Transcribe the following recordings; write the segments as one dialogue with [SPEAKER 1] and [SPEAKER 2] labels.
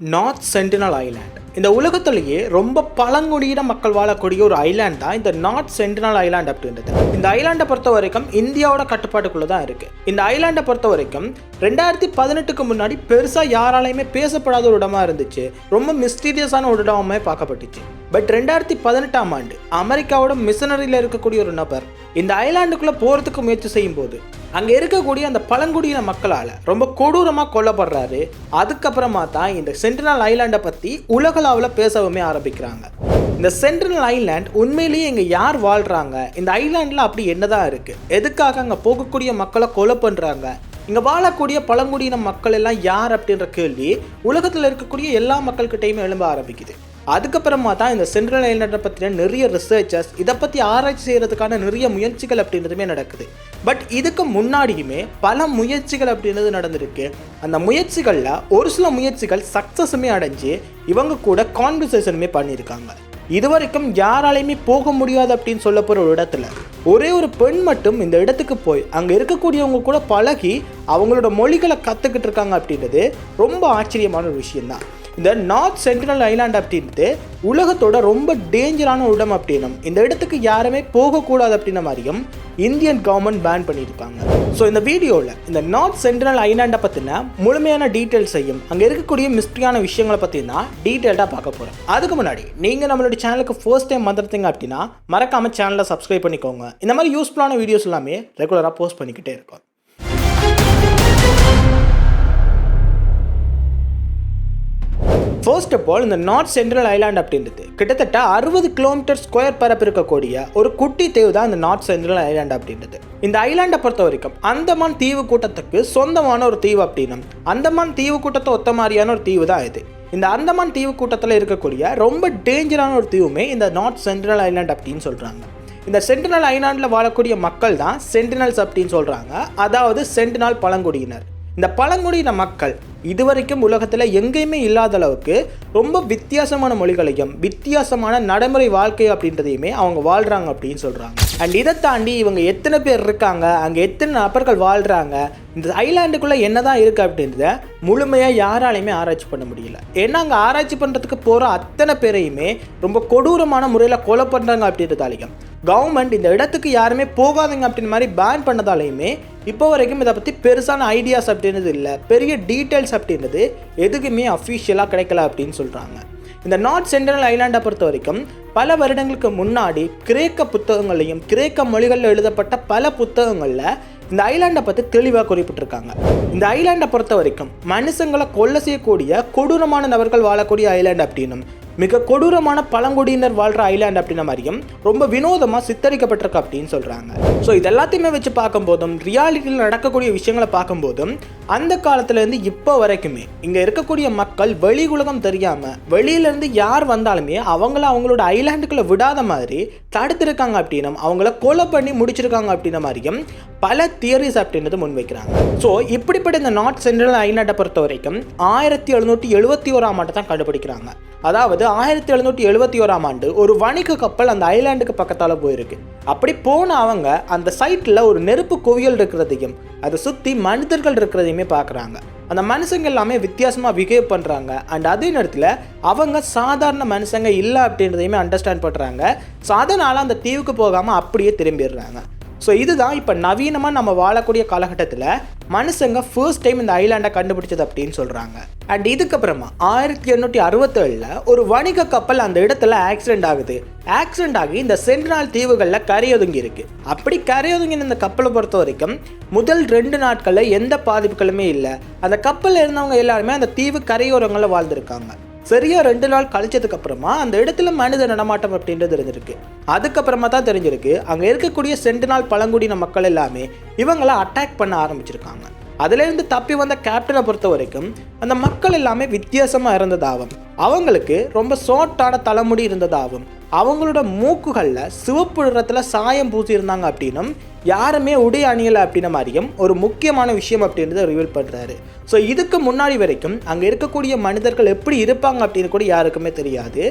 [SPEAKER 1] North sentinel island இந்த உலகத்திலேயே ரொம்ப பழங்குடியின மக்கள் வாழக்கூடிய ஒரு ஐலாண்ட் தான் இந்த நார்த் சென்டினல் ஐலாண்ட் அப்படின்றது. இந்த ஐலாண்டை பொறுத்த வரைக்கும் இந்தியாவோட கட்டுப்பாட்டுக்குள்ள தான் இருக்கு. இந்த ஐலாண்டை பொறுத்த வரைக்கும் ரெண்டாயிரத்தி பதினெட்டுக்கு முன்னாடி பெருசாக யாராலையுமே பேசப்படாத ஒரு இடமா இருந்துச்சு. ரொம்ப மிஸ்டீரியஸான ஒரு இடமே பார்க்கப்பட்டுச்சு. பட் ரெண்டாயிரத்தி பதினெட்டாம் ஆண்டு அமெரிக்காவோட மிஷனரியில் இருக்கக்கூடிய ஒரு நபர் இந்த ஐலாண்டுக்குள்ளே போகிறதுக்கு முயற்சி செய்யும் போது அங்கே இருக்கக்கூடிய அந்த பழங்குடியின மக்களால் ரொம்ப கொடூரமாக கொல்லப்படுறாரு. அதுக்கப்புறமா தான் இந்த சென்ட்ரல் ஐலாண்டை பற்றி உலகளாவில் பேசவுமே ஆரம்பிக்கிறாங்க. இந்த சென்ட்ரல் ஐலாண்ட் உண்மையிலேயே இங்கே யார் வாழ்கிறாங்க இந்த ஐலாண்டில் அப்படி என்னதான் இருக்குது எதுக்காக அங்கே போகக்கூடிய மக்களை கொலை பண்ணுறாங்க இங்கே வாழக்கூடிய பழங்குடியின மக்கள் எல்லாம் யார் அப்படின்ற கேள்வி உலகத்தில் இருக்கக்கூடிய எல்லா மக்கள்கிட்டையுமே எழும்ப ஆரம்பிக்குது. அதுக்கப்புறமா தான் இந்த சென்ட்ரல் ஐலண்டை பற்றின நிறைய ரிசர்ச்சர்ஸ் இதை பற்றி ஆராய்ச்சி செய்கிறதுக்கான நிறைய முயற்சிகள் அப்படின்றதுமே நடக்குது. பட் இதுக்கு முன்னாடியுமே பல முயற்சிகள் அப்படின்றது நடந்திருக்கு. அந்த முயற்சிகளில் ஒரு சில முயற்சிகள் சக்ஸஸுமே அடைஞ்சு இவங்க கூட கான்வர்சேஷனுமே பண்ணியிருக்காங்க. இதுவரைக்கும் யாராலையுமே போக முடியாது அப்படின்னு சொல்ல போகிற ஒரு இடத்துல ஒரே ஒரு பெண் மட்டும் இந்த இடத்துக்கு போய் அங்கே இருக்கக்கூடியவங்க கூட பழகி அவங்களோட மொழிகளை கற்றுக்கிட்டு இருக்காங்க அப்படின்றது ரொம்ப ஆச்சரியமான ஒரு விஷயம்தான். இந்த நார்த் சென்ட்ரல் ஐலாண்ட் அப்படின்ட்டு உலகத்தோட ரொம்ப டேஞ்சரான ஒரு இடம் அப்படின்னும். இந்த இடத்துக்கு யாருமே போகக்கூடாது அப்படின்ன மாதிரியும் இந்தியன் கவர்மெண்ட் பேன் பண்ணியிருக்காங்க. ஸோ இந்த வீடியோவில் இந்த நார்த் சென்ட்ரல் ஐலாண்டை பற்றின முழுமையான டீட்டெயில்ஸையும் அங்கே இருக்கக்கூடிய மிஸ்ட்ரியான விஷயங்களை பற்றி தான் டீட்டெயில்டாக பார்க்க போகிறோம் அதுக்கு முன்னாடி நீங்கள் நம்மளோட சேனலுக்கு ஃபர்ஸ்ட் டைம் வந்துருந்தீங்க அப்படின்னா மறக்காமல் சேனலை சப்ஸ்கிரைப் பண்ணிக்கோங்க. இந்த மாதிரி யூஸ்ஃபுல்லான வீடியோஸ் எல்லாமே ரெகுலராக போஸ்ட் பண்ணிக்கிட்டே இருக்கோம். ஃபர்ஸ்ட் ஆஃப் ஆல் இந்த நார்த் சென்ட்ரல் ஐலாண்ட் அப்படின்றது கிட்டத்தட்ட அறுபது கிலோமீட்டர் ஸ்கொயர் பரப்பு இருக்கக்கூடிய ஒரு குட்டி தீவு தான் இந்த நார்த் சென்ட்ரல் ஐலாண்ட் அப்படின்றது. இந்த ஐலாண்டை பொறுத்த வரைக்கும் அந்தமான் தீவு கூட்டத்துக்கு சொந்தமான ஒரு தீவு அப்படின்னும் அந்தமான் தீவு கூட்டத்தை ஒத்த மாதிரியான ஒரு தீவு தான் இது. இந்த அந்தமான் தீவு கூட்டத்தில் இருக்கக்கூடிய ரொம்ப டேஞ்சரான ஒரு தீவுமே இந்த நார்த் சென்ட்ரல் ஐலாண்ட் அப்படின்னு சொல்கிறாங்க இந்த சென்டினல் ஐலாண்டில் வாழக்கூடிய மக்கள் தான் சென்டினல்ஸ் அப்படின்னு சொல்கிறாங்க அதாவது சென்டினால் பழங்குடியினர். இந்த பழங்குடியின மக்கள் இதுவரைக்கும் உலகத்தில் எங்கேயுமே இல்லாத அளவுக்கு ரொம்ப வித்தியாசமான மொழிகளையும் வித்தியாசமான நடைமுறை வாழ்க்கை அப்படின்றதையுமே அவங்க வாழ்கிறாங்க அப்படின்னு சொல்கிறாங்க அண்ட் இதை தாண்டி இவங்க எத்தனை பேர் இருக்காங்க அங்கே எத்தனை நபர்கள் வாழ்கிறாங்க இந்த ஐலாண்டுக்குள்ளே என்னதான் இருக்குது அப்படின்றத முழுமையாக யாராலையுமே ஆராய்ச்சி பண்ண முடியல. ஏன்னா அங்கே ஆராய்ச்சி பண்ணுறதுக்கு போகிற அத்தனை பேரையுமே ரொம்ப கொடூரமான முறையில் கொலை பண்ணுறாங்க அப்படின்றதாலையும். கவர்மெண்ட் இந்த இடத்துக்கு யாருமே போகாதீங்க அப்படின்னு மாதிரி பேன் பண்ணதாலையுமே இப்போ வரைக்கும் இதை பற்றி பெருசான ஐடியாஸ் அப்படின்றது இல்லை. பெரிய டீட்டெயில்ஸ் அப்படின்றது எதுக்குமே அஃபிஷியலாக கிடைக்கல அப்படின்னு சொல்கிறாங்க இந்த நார்த் சென்ட்ரல் ஐலாண்டை பொறுத்த வரைக்கும் பல வருடங்களுக்கு முன்னாடி கிரேக்க புத்தகங்களையும் கிரேக்க மொழிகளில் எழுதப்பட்ட பல புத்தகங்களில் இந்த ஐலாண்டை பற்றி தெளிவாக குறிப்பிட்டிருக்காங்க. இந்த ஐலாண்டை பொறுத்த வரைக்கும் மனுஷங்களை கொல்ல செய்யக்கூடிய கொடூரமான நபர்கள் வாழக்கூடிய ஐலாண்ட் அப்படின்னும் மிக கொடூரமான பழங்குடியினர் வாழ்கிற ஐலாண்ட் அப்படின்ன மாதிரியும் ரொம்ப வினோதமாக சித்தரிக்கப்பட்டிருக்கு அப்படின்னு சொல்கிறாங்க ஸோ இது எல்லாத்தையுமே வச்சு பார்க்கும்போதும் ரியாலிட்டியில் நடக்கக்கூடிய விஷயங்களை பார்க்கும்போதும் அந்த காலத்துலேருந்து இப்போ வரைக்குமே இங்கே இருக்கக்கூடிய மக்கள் வெளி உலகம் தெரியாமல் வெளியிலேருந்து யார் வந்தாலுமே அவங்கள அவங்களோட ஐலாண்டுக்குள்ளே விடாத மாதிரி தடுத்திருக்காங்க அப்படின்னும் அவங்கள கொலை பண்ணி முடிச்சிருக்காங்க அப்படின்ன மாதிரியும் பல தியரிஸ் அப்படின்றது முன்வைக்கிறாங்க ஸோ இப்படிப்பட்ட இந்த நார்த் சென்ட்ரல் ஐலாண்டை பொறுத்த வரைக்கும் ஆயிரத்தி எழுநூற்றி எழுபத்தி ஓராம் ஆண்டு தான் கண்டுபிடிக்கிறாங்க. அதாவது ஆயிரத்தி எழுநூற்றி எழுபத்தி ஓராம் ஆண்டு ஒரு வணிக கப்பல் அந்த ஐலாண்டுக்கு பக்கத்தால் போயிருக்கு. அப்படி போன அவங்க அந்த சைட்டில் ஒரு நெருப்பு குவியல் இருக்கிறதையும் அதை சுற்றி மனிதர்கள் இருக்கிறதையுமே பார்க்குறாங்க அந்த மனுஷங்க எல்லாமே வித்தியாசமாக பிஹேவ் பண்ணுறாங்க அண்ட் அதே நேரத்தில் அவங்க சாதாரண மனுஷங்க இல்லை அப்படின்றதையுமே அண்டர்ஸ்டாண்ட் பண்ணுறாங்க ஸோ அதனால் அந்த தீவுக்கு போகாமல் அப்படியே திரும்பிடுறாங்க. ஸோ இதுதான் இப்போ நவீனமாக நம்ம வாழக்கூடிய காலகட்டத்தில் மனுஷங்க ஃபர்ஸ்ட் டைம் இந்த ஐலாண்டை கண்டுபிடிச்சது அப்படின்னு சொல்கிறாங்க அண்ட் இதுக்கப்புறமா ஆயிரத்தி எண்ணூற்றி அறுபத்தேழில் ஒரு வணிக கப்பல் அந்த இடத்துல ஆக்சிடென்ட் ஆகுது. ஆக்சிடென்ட் ஆகி இந்த சென்ட்ரால் தீவுகளில் கரையொதுங்கி இருக்கு. அப்படி கரையொதுங்கின இந்த கப்பலை பொறுத்த வரைக்கும் முதல் ரெண்டு நாட்களில் எந்த பாதிப்புகளுமே இல்லை. அந்த கப்பலில் இருந்தவங்க எல்லாருமே அந்த தீவு கரையோரங்களில் வாழ்ந்திருக்காங்க. சரியாக ரெண்டு நாள் கழிச்சதுக்கு அப்புறமா அந்த இடத்துல மனித நடமாட்டம் அப்படின்றது இருந்திருக்கு. அதுக்கப்புறமா தான் தெரிஞ்சிருக்கு அங்கே இருக்கக்கூடிய செண்டு நாள் பழங்குடியின மக்கள் எல்லாமே இவங்களை அட்டாக் பண்ண ஆரம்பிச்சிருக்காங்க. அதுலேருந்து தப்பி வந்த கேப்டனை பொறுத்த வரைக்கும் அந்த மக்கள் எல்லாமே வித்தியாசமாக இருந்ததாகும் அவங்களுக்கு ரொம்ப ஷார்ட்டான தலைமுடி இருந்ததாகும் அவங்களோட மூக்குகளில் சிவப்பு நிறத்தில் சாயம் பூசியிருந்தாங்க அப்படின்னும் யாருமே உடை அணியலை அப்படின்ன மாதிரியும் ஒரு முக்கியமான விஷயம் அப்படின்றத ரிவீல் பண்ணுறாரு ஸோ இதுக்கு முன்னாடி வரைக்கும் அங்கே இருக்கக்கூடிய மனிதர்கள் எப்படி இருப்பாங்க அப்படின்னு கூட யாருக்குமே தெரியாது.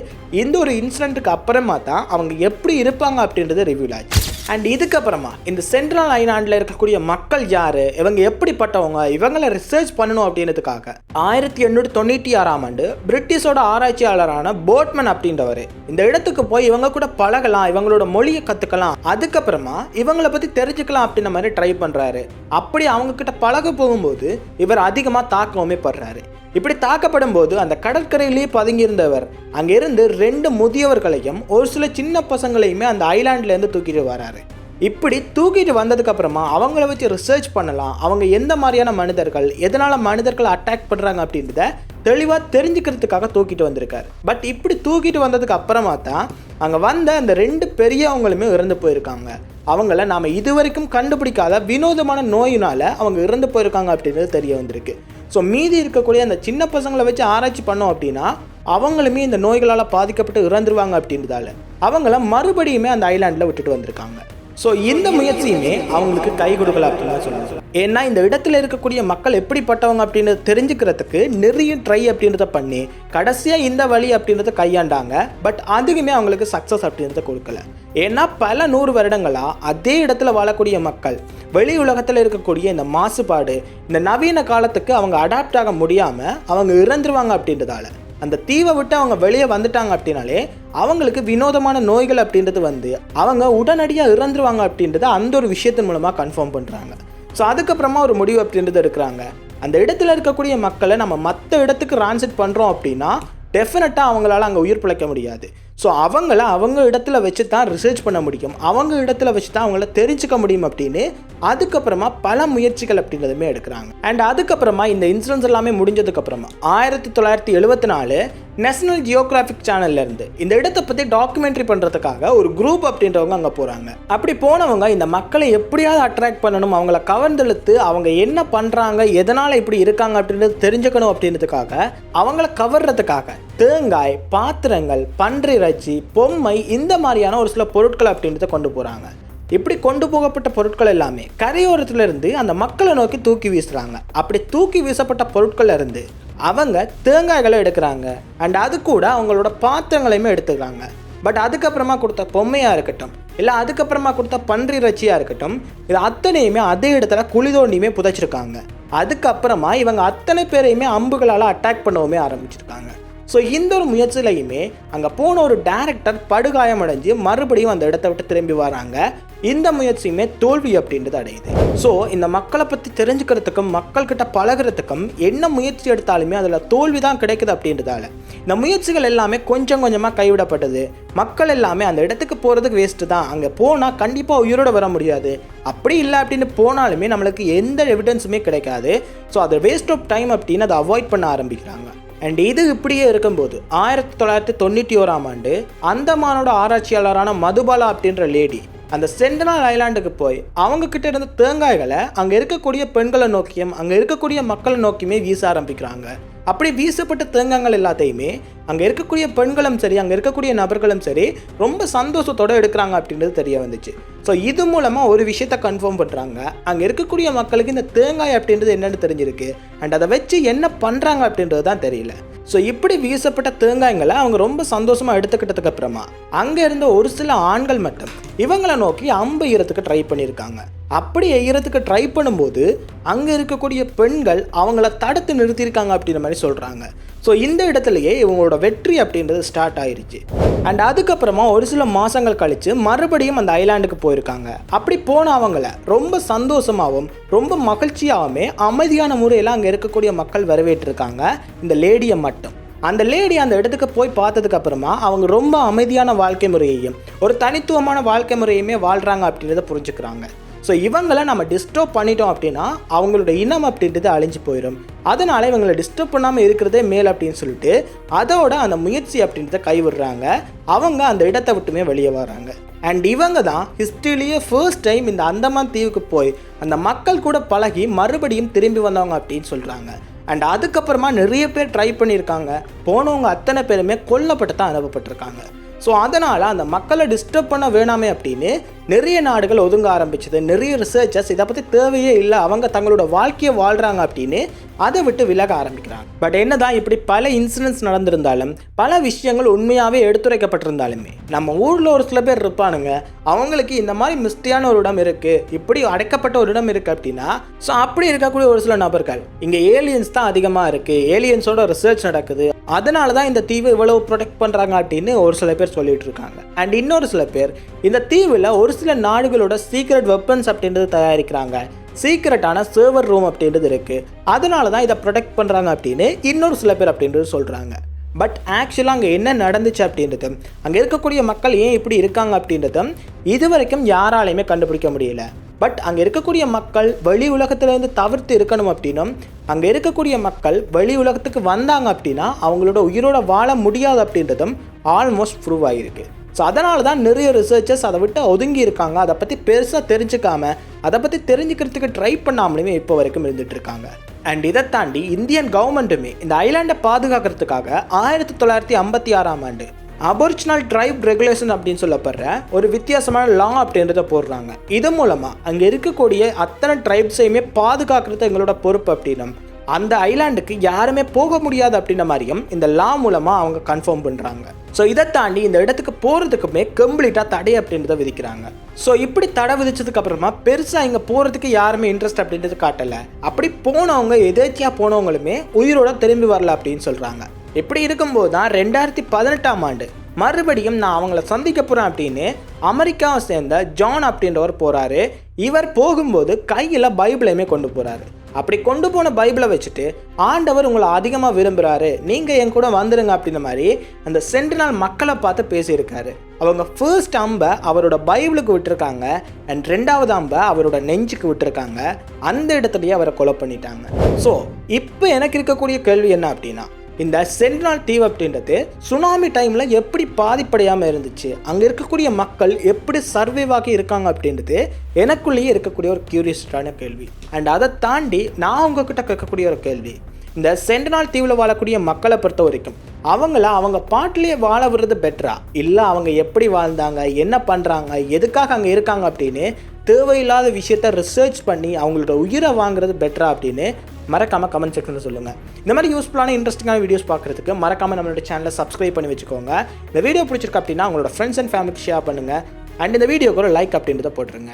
[SPEAKER 1] இந்த ஒரு இன்சிடென்ட்டுக்கு அப்புறமா தான் அவங்க எப்படி இருப்பாங்க அப்படின்றது ரிவீல் ஆச்சு. அண்ட் இதுக்கப்புறமா இந்த சென்ட்ரல் ஐலாண்டில் இருக்கக்கூடிய மக்கள் யார் இவங்க எப்படிப்பட்டவங்க இவங்களை ரிசர்ச் பண்ணணும் அப்படின்றதுக்காக ஆயிரத்தி எண்ணூற்றி தொண்ணூற்றி ஆறாம் ஆண்டு பிரிட்டிஷோட ஆராய்ச்சியாளரான போட்மன் அப்படின்றவர் இந்த இடத்துக்கு போய் இவங்க கூட பழகலாம் இவங்களோட மொழியை கற்றுக்கலாம் அதுக்கப்புறமா இவங்களை பற்றி தெரிஞ்சுக்கலாம் அப்படின்ற மாதிரி ட்ரை பண்ணுறாரு அப்படி அவங்க கிட்ட பழக போகும்போது இவர் அதிகமாக தாக்கவுமே படுறாரு. இப்படி தாக்கப்படும் போது அந்த கடற்கரையிலேயே பதுங்கியிருந்தவர் அங்கிருந்து ரெண்டு முதியவர்களையும் ஒரு சில சின்ன பசங்களையுமே அந்த ஐலாண்ட்லேருந்து தூக்கிட்டு வராரு. இப்படி தூக்கிட்டு வந்ததுக்கு அப்புறமா அவங்கள வச்சு ரிசர்ச் பண்ணலாம். அவங்க எந்த மாதிரியான மனிதர்கள் எதனால மனிதர்கள் அட்டாக் பண்ணுறாங்க அப்படின்றத தெளிவாக தெரிஞ்சுக்கிறதுக்காக தூக்கிட்டு வந்திருக்காரு. பட் இப்படி தூக்கிட்டு வந்ததுக்கு அப்புறமா தான் அங்கே வந்த அந்த ரெண்டு பெரியவங்களுமே இறந்து போயிருக்காங்க. அவங்கள நாம் இதுவரைக்கும் கண்டுபிடிக்காத வினோதமான நோயினால் அவங்க இறந்து போயிருக்காங்க அப்படின்றது தெரிய வந்திருக்கு. ஸோ மீதி இருக்கக்கூடிய அந்த சின்ன பசங்களை வச்சு ஆராய்ச்சி பண்ணோம் அப்படின்னா அவங்களுமே இந்த நோய்களால் பாதிக்கப்பட்டு இறந்துருவாங்க அப்படின்றதால அவங்கள மறுபடியுமே அந்த ஐலாண்டில் விட்டுட்டு வந்திருக்காங்க. ஸோ இந்த முயற்சியுமே அவங்களுக்கு கை கொடுக்கல அப்படின்னு தான் சொல்லுங்க ஏன்னா இந்த இடத்துல இருக்கக்கூடிய மக்கள் எப்படிப்பட்டவங்க அப்படின்றத தெரிஞ்சுக்கிறதுக்கு நிறைய ட்ரை அப்படின்றத பண்ணி கடைசியாக இந்த வழி அப்படின்றத கையாண்டாங்க. பட் அதுக்குமே அவங்களுக்கு சக்ஸஸ் அப்படின்றத கொடுக்கல. ஏன்னா பல நூறு வருடங்களாக அதே இடத்துல வாழக்கூடிய மக்கள் வெளி உலகத்தில் இருக்கக்கூடிய இந்த மாசுபாடு இந்த நவீன காலத்துக்கு அவங்க அடாப்ட் ஆக முடியாமல் அவங்க இறந்துருவாங்க அப்படின்றதால. அந்த தீவை விட்டு அவங்க வெளியே வந்துட்டாங்க அப்படின்னாலே அவங்களுக்கு வினோதமான நோய்கள் அப்படின்றது வந்து அவங்க உடனடியாக இறந்துருவாங்க அப்படின்றத அந்த ஒரு விஷயத்தின் மூலமாக கன்ஃபார்ம் பண்ணுறாங்க ஸோ அதுக்கப்புறமா ஒரு முடிவு அப்படின்றது எடுக்கிறாங்க. அந்த இடத்துல இருக்கக்கூடிய மக்களை நம்ம மற்ற இடத்துக்கு ரான்செட் பண்ணுறோம் அப்படின்னா டெஃபினட்டாக அவங்களால அங்கே உயிர் பிழைக்க முடியாது. ஸோ அவங்கள அவங்க இடத்துல வச்சு தான் ரிசர்ச் பண்ண முடியும். அவங்க இடத்துல வச்சு தான் அவங்கள தெரிஞ்சுக்க முடியும் அப்படின்னு அதுக்கப்புறமா பல முயற்சிகள் அப்படின்றதுமே எடுக்கிறாங்க. அண்ட் அதுக்கப்புறமா இந்த இன்சூரன்ஸ் எல்லாமே முடிஞ்சதுக்கப்புறமா ஆயிரத்தி தொள்ளாயிரத்தி எழுபத்தி நாலு நேஷனல் ஜியோகிராஃபிக் சேனல்லேருந்து இந்த இடத்தை பற்றி டாக்குமெண்ட்ரி பண்ணுறதுக்காக ஒரு குரூப் அப்படின்றவங்க அங்கே போகிறாங்க அப்படி போனவங்க இந்த மக்களை எப்படியாவது அட்ராக்ட் பண்ணணும் அவங்கள கவர்ந்தெழுத்து அவங்க என்ன பண்ணுறாங்க எதனால் இப்படி இருக்காங்க அப்படின்றது தெரிஞ்சுக்கணும் அப்படின்றதுக்காக அவங்கள கவர்றதுக்காக தேங்காய் பாத்திரங்கள் பன்றிறைச்சி பொம்மை இந்த மாதிரியான ஒரு சில பொருட்கள் அப்படின்றத கொண்டு போகிறாங்க இப்படி கொண்டு போகப்பட்ட பொருட்கள் எல்லாமே கரையோரத்திலிருந்து அந்த மக்களை நோக்கி தூக்கி வீசுறாங்க. அப்படி தூக்கி வீசப்பட்ட பொருட்கள்ல இருந்து அவங்க தேங்காய்களை எடுக்கிறாங்க. அண்ட் அது கூட அவங்களோட பாத்திரங்களையுமே எடுத்துக்கிறாங்க. பட் அதுக்கப்புறமா கொடுத்த பொம்மையாக இருக்கட்டும் இல்லை அதுக்கப்புறமா கொடுத்த பன்றி இறைச்சியாக இருக்கட்டும் இது அத்தனையுமே அதே இடத்துல குழி தோண்டியுமே புதைச்சிருக்காங்க. அதுக்கப்புறமா இவங்க அத்தனை பேரையுமே அம்புகளால் அட்டாக் பண்ணவுமே ஆரம்பிச்சிருக்காங்க. ஸோ இந்த ஒரு முயற்சியிலையுமே அங்கே போன ஒரு டேரக்டர் படுகாயமடைஞ்சு மறுபடியும் அந்த இடத்த விட்டு திரும்பி வராங்க. இந்த முயற்சியுமே தோல்வி அப்படின்றது அடையுது. ஸோ இந்த மக்களை பற்றி தெரிஞ்சுக்கிறதுக்கும் மக்கள்கிட்ட பழகுறதுக்கும் என்ன முயற்சி எடுத்தாலுமே அதில் தோல்வி தான் கிடைக்குது அப்படின்றதால. இந்த முயற்சிகள் எல்லாமே கொஞ்சம் கொஞ்சமாக கைவிடப்பட்டது. மக்கள் எல்லாமே அந்த இடத்துக்கு போகிறதுக்கு வேஸ்ட்டு தான். அங்கே போனால் கண்டிப்பாக உயிரோட வர முடியாது. அப்படி இல்லை அப்படின்னு போனாலுமே நம்மளுக்கு எந்த எவிடன்ஸுமே கிடைக்காது. ஸோ அது வேஸ்ட் ஆஃப் டைம் அப்படின்னு அதை அவாய்ட் பண்ண ஆரம்பிக்கிறாங்க. அண்ட் இது இப்படியே இருக்கும்போது ஆயிரத்தி தொள்ளாயிரத்தி தொண்ணூற்றி ஓராம் ஆண்டு அந்தமானோட ஆராய்ச்சியாளரான மதுபாலா அப்படின்ற லேடி அந்த சென்டனல் ஐலாண்டுக்கு போய் அவங்க கிட்ட இருந்த தேங்காய்களை அங்கே இருக்கக்கூடிய பெண்களை நோக்கியும் அங்கே இருக்கக்கூடிய மக்களை நோக்கியுமே வீச ஆரம்பிக்கிறாங்க. அப்படி வீசப்பட்ட தேங்காய்கள் எல்லாத்தையுமே அங்கே இருக்கக்கூடிய பெண்களும் சரி அங்கே இருக்கக்கூடிய நபர்களும் சரி ரொம்ப சந்தோஷத்தோடு எடுக்கிறாங்க அப்படின்றது தெரிய வந்துச்சு. ஸோ இது மூலமாக ஒரு விஷயத்த கன்ஃபார்ம் பண்ணுறாங்க அங்கே இருக்கக்கூடிய மக்களுக்கு இந்த தேங்காய் அப்படின்றது என்னென்னு தெரிஞ்சிருக்கு. அண்ட் அதை வச்சு என்ன பண்ணுறாங்க அப்படின்றது தான் தெரியல. ஸோ இப்படி வீசப்பட்ட தேங்காய்களை அவங்க ரொம்ப சந்தோஷமாக எடுத்துக்கிட்டதுக்கு அப்புறமா அங்கே இருந்த ஒரு சில ஆண்கள் மட்டும் இவங்களை நோக்கி அம்பு ஈரத்துக்கு ட்ரை பண்ணியிருக்காங்க. அப்படி எய்யறதுக்கு ட்ரை பண்ணும்போது அங்கே இருக்கக்கூடிய பெண்கள் அவங்கள தடுத்து நிறுத்தியிருக்காங்க அப்படின்ற மாதிரி சொல்கிறாங்க ஸோ இந்த இடத்துலையே இவங்களோட வெற்றி அப்படின்றது ஸ்டார்ட் ஆயிருச்சு. அண்ட் அதுக்கப்புறமா ஒரு சில மாதங்கள் கழித்து மறுபடியும் அந்த ஐலாண்டுக்கு போயிருக்காங்க. அப்படி போன அவங்கள ரொம்ப சந்தோஷமாகவும் ரொம்ப மகிழ்ச்சியாகவுமே அமைதியான முறையில் அங்கே இருக்கக்கூடிய மக்கள் வரவேற்றிருக்காங்க. இந்த லேடியை மட்டும். அந்த லேடி அந்த இடத்துக்கு போய் பார்த்ததுக்கு அப்புறமா அவங்க ரொம்ப அமைதியான வாழ்க்கை முறையையும் ஒரு தனித்துவமான வாழ்க்கை முறையுமே வாழ்கிறாங்க அப்படின்றத புரிஞ்சுக்கிறாங்க. ஸோ இவங்களை நம்ம டிஸ்டர்ப் பண்ணிட்டோம் அப்படின்னா அவங்களோட இனம் அப்படின்றது அழிஞ்சு போயிடும் அதனால் இவங்களை டிஸ்டர்ப் பண்ணாமல் இருக்கிறதே மேல் அப்படின்னு சொல்லிட்டு அதோட அந்த முயற்சி அப்படின்றத கைவிடுறாங்க. அவங்க அந்த இடத்தை விட்டுமே வெளியே வராங்க அண்ட் இவங்க தான் ஹிஸ்ட்ரியிலேயே ஃபர்ஸ்ட் டைம் இந்த அந்தமான் தீவுக்கு போய் அந்த மக்கள் கூட பழகி மறுபடியும் திரும்பி வந்தவங்க அப்படின்னு சொல்கிறாங்க அண்ட் அதுக்கப்புறமா நிறைய பேர் ட்ரை பண்ணியிருக்காங்க. போனவங்க அத்தனை பேருமே கொல்லப்பட்டு தான் அனுப்பப்பட்டிருக்காங்க. ஸோ அதனால் அந்த மக்களை டிஸ்டர்ப் பண்ண வேணாமே அப்படின்னு நிறைய நாடுகள் ஒதுங்க ஆரம்பிச்சது நிறைய ரிசர்ச்சர்ஸ் இதை பற்றி தேவையே இல்லை அவங்க தங்களோட வாழ்க்கையை வாழ்கிறாங்க அப்படின்னு அதை விட்டு விலக ஆரம்பிக்கிறாங்க. பட் என்னதான் இப்படி பல இன்சிடென்ட்ஸ் நடந்திருந்தாலும் பல விஷயங்கள் உண்மையாகவே எடுத்துரைக்கப்பட்டிருந்தாலுமே நம்ம ஊரில் ஒரு சில பேர் இருப்பானுங்க அவங்களுக்கு இந்த மாதிரி மிஸ்டியான ஒரு இடம் இருக்குது இப்படி அடைக்கப்பட்ட ஒரு இடம் இருக்குது அப்படின்னா ஸோ அப்படி இருக்கக்கூடிய ஒரு சில நபர்கள் இங்கே ஏலியன்ஸ் தான் அதிகமாக இருக்குது ஏலியன்ஸோட ரிசர்ச் நடக்குது அதனால தான் இந்த தீவு இவ்வளவு ப்ரொடெக்ட் பண்ணுறாங்க அப்படின்னு ஒரு சில பேர் சொல்லிட்டு இருக்காங்க. அண்ட் இன்னொரு சில பேர் இந்த தீவில் ஒரு சில நாடுகளோட சீக்ரெட் வெப்பன்ஸ் அப்படின்றது தயாரிக்கிறாங்க. சீக்ரெட்டான சர்வர் ரூம் அப்படின்றது இருக்குது அதனால தான் இதை ப்ரொடெக்ட் பண்ணுறாங்க அப்படின்னு இன்னொரு சில பேர் அப்படின்றது சொல்கிறாங்க பட் ஆக்சுவலாக அங்கே என்ன நடந்துச்சு அப்படின்றது அங்கே இருக்கக்கூடிய மக்கள் ஏன் இப்படி இருக்காங்க அப்படின்றதும் இது வரைக்கும் யாராலையுமே கண்டுபிடிக்க முடியல. பட் அங்கே இருக்கக்கூடிய மக்கள் வெளி உலகத்திலேருந்து தவிர்த்து இருக்கணும் அப்படின்னும் அங்கே இருக்கக்கூடிய மக்கள் வெளி உலகத்துக்கு வந்தாங்க அப்படின்னா அவங்களோட உயிரோட வாழ முடியாது அப்படின்றதும் ஆல்மோஸ்ட் ப்ரூவ் ஆகிருக்கு ஸோ அதனால தான் நிறைய ரிசர்ச்சர்ஸ் அதை விட்டு ஒதுங்கி இருக்காங்க அதை பற்றி பெருசாக தெரிஞ்சுக்காம அதை பற்றி தெரிஞ்சுக்கிறதுக்கு ட்ரை பண்ணாமலுமே இப்போ வரைக்கும் இருந்துட்டு இருக்காங்க அண்ட் இதை தாண்டி இந்தியன் கவர்மெண்ட்டுமே இந்த ஐலாண்டை பாதுகாக்கிறதுக்காக ஆயிரத்தி தொள்ளாயிரத்தி ஐம்பத்தி ஆறாம் ஆண்டு அபொரிஜினல் ட்ரைப் ரெகுலேஷன் அப்படின்னு சொல்லப்படுற ஒரு வித்தியாசமான லா அப்படின்றத போடுறாங்க. இது மூலமாக அங்கே இருக்கக்கூடிய அத்தனை ட்ரைப்ஸையுமே பாதுகாக்கிறது எங்களோட பொறுப்பு அப்படின்னும் அந்த ஐலாண்டுக்கு யாருமே போக முடியாது அப்படின்ற மாதிரியும் இந்த லா மூலமாக அவங்க கன்ஃபார்ம் பண்ணுறாங்க ஸோ இதை தாண்டி இந்த இடத்துக்கு போகிறதுக்குமே கம்ப்ளீட்டாக தடை அப்படின்றத விதிக்கிறாங்க. ஸோ இப்படி தடை விதிச்சதுக்கு அப்புறமா பெருசாக இங்கே போகிறதுக்கு யாருமே இன்ட்ரெஸ்ட் அப்படின்றது காட்டலை. அப்படி போனவங்க எதேச்சியாக போனவங்களுமே உயிரோட திரும்பி வரல அப்படின்னு சொல்கிறாங்க இப்படி இருக்கும்போது தான் ரெண்டாயிரத்தி பதினெட்டாம் ஆண்டு மறுபடியும் நான் அவங்கள சந்திக்க போகிறேன் அப்படின்னு அமெரிக்காவை சேர்ந்த ஜான் அப்படின்றவர் போகிறாரு இவர் போகும்போது கையில் பைபிளையுமே கொண்டு போகிறாரு அப்படி கொண்டு போன பைபிளை வச்சுட்டு ஆண்டவர் உங்களை அதிகமாக விரும்புகிறாரு நீங்கள் என் கூட வந்துடுங்க அப்படின்ற மாதிரி அந்த சென்டினால் மக்களை பார்த்து பேசியிருக்காரு. அவங்க ஃபர்ஸ்ட் அம்பை அவரோட பைபிளுக்கு விட்டுருக்காங்க. அண்ட் ரெண்டாவது அம்பை அவரோட நெஞ்சுக்கு விட்டுருக்காங்க. அந்த இடத்துலயே அவரை கொலை பண்ணிட்டாங்க. ஸோ இப்போ எனக்கு இருக்கக்கூடிய கேள்வி என்ன அப்படின்னா இந்த சென்ட்ரல் தீவு அப்படின்றது சுனாமி டைமில் எப்படி பாதிப்படையாமல் இருந்துச்சு? அங்கே இருக்கக்கூடிய மக்கள் எப்படி சர்வைவ் ஆகி இருக்காங்க அப்படின்றது எனக்குள்ளேயே இருக்கக்கூடிய ஒரு கியூரியஸ்டான கேள்வி. அண்ட் அதை தாண்டி நான் உங்ககிட்ட கேட்கக்கூடிய ஒரு கேள்வி. இந்த சென்ட்ரல் தீவில் வாழக்கூடிய மக்களை பொறுத்த வரைக்கும் அவங்கள அவங்க பாட்டிலேயே வாழ விடுறது பெட்டரா இல்லை அவங்க எப்படி வாழ்ந்தாங்க? என்ன பண்ணுறாங்க எதுக்காக அங்கே இருக்காங்க அப்படின்னு தேவையில்லாத விஷயத்த ரிசர்ச் பண்ணி அவங்களோட உயிரை வாங்குறது பெட்டரா அப்படின்னு மறக்காமல் கமெண்ட் செக்ஷனில் சொல்லுங்கள் இந்த மாதிரி யூஸ்ஃபுல்லான இன்ட்ரெஸ்டிங்கான வீடியோஸ் பார்க்குறதுக்கு மறக்காமல் நம்மளோட சேனலை சப்ஸ்கிரைப் பண்ணி வச்சுக்கோங்க. இந்த வீடியோ பிடிச்சிருக்கு அப்படின்னா உங்களோட ஃப்ரெண்ட்ஸ் அண்ட் ஃபேமிலிக்கு ஷேர் பண்ணுங்கள் அண்ட் இந்த வீடியோக்கு ஒரு லைக் அப்படின்றத போட்டுருங்க.